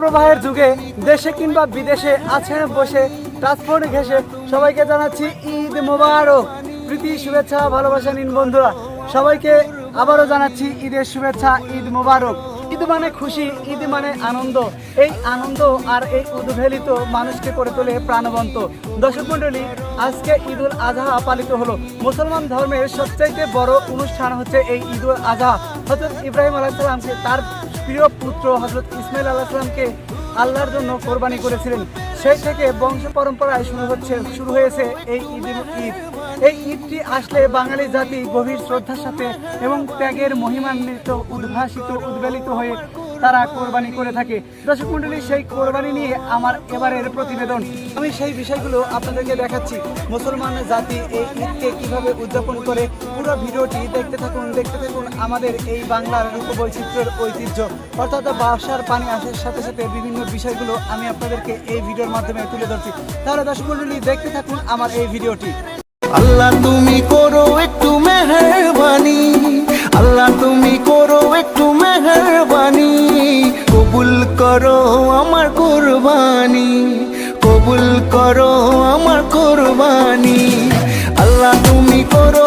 প্রবাহের যুগে দেশে কিংবা বিদেশে আছেন বসে ট্রান্সপোর্ট ঘেসে সবাইকে জানাচ্ছি ঈদ মোবারক। প্রীতি, শুভেচ্ছা, ভালোবাসা নিন বন্ধুরা। সবাইকে আবারও জানাচ্ছি ঈদের শুভেচ্ছা, ঈদ মোবারক। ঈদ মানে খুশি, ঈদ মানে আনন্দ। এই আনন্দ আর এই উদ্ভেলিত মানুষকে করে তোলে প্রাণবন্ত। দর্শক মণ্ডলী, আজকে ঈদুল আজহা পালিত হলো। মুসলমান ধর্মের সবচাইতে বড় অনুষ্ঠান হচ্ছে এই ঈদুল আজহা। হজরত ইব্রাহিম আলাইসালামকে তার প্রিয় পুত্র হজরত ইসমাইল আলাইসালামকে আল্লাহর জন্য কোরবানি করেছিলেন। সেই থেকে বংশ পরম্পরায় শুরু হচ্ছে, শুরু হয়েছে এই ঈদ ঈদ। এই ঈদটি আসলে বাঙালি জাতি গভীর শ্রদ্ধার সাথে এবং ত্যাগের মহিমান্বিত, উদ্ভাসিত, উদ্বেলিত হয়ে তারা কোরবানি করে থাকে। দর্শক মন্ডলী, সেই কোরবানি নিয়ে আমার এবারের প্রতিবেদন। আমি সেই বিষয়গুলো আপনাদেরকে দেখাচ্ছি। মুসলমান জাতি এই ঈদকে কীভাবে উদযাপন করে, পুরো ভিডিওটি দেখতে থাকুন দেখতে থাকুন আমাদের এই বাংলার রূপবৈচিত্র্যের ঐতিহ্য। অর্থাৎ বাসার পানি আসার সাথে সাথে বিভিন্ন বিষয়গুলো আমি আপনাদেরকে এই ভিডিওর মাধ্যমে তুলে ধরছি। তাহলে দর্শক মন্ডলী, দেখতে থাকুন আমার এই ভিডিওটি। আল্লাহ, তুমি করো একটু মেহরবানি করো আমার কুরবানি কবুল করো আমার কুরবানি। আল্লাহ তুমি করো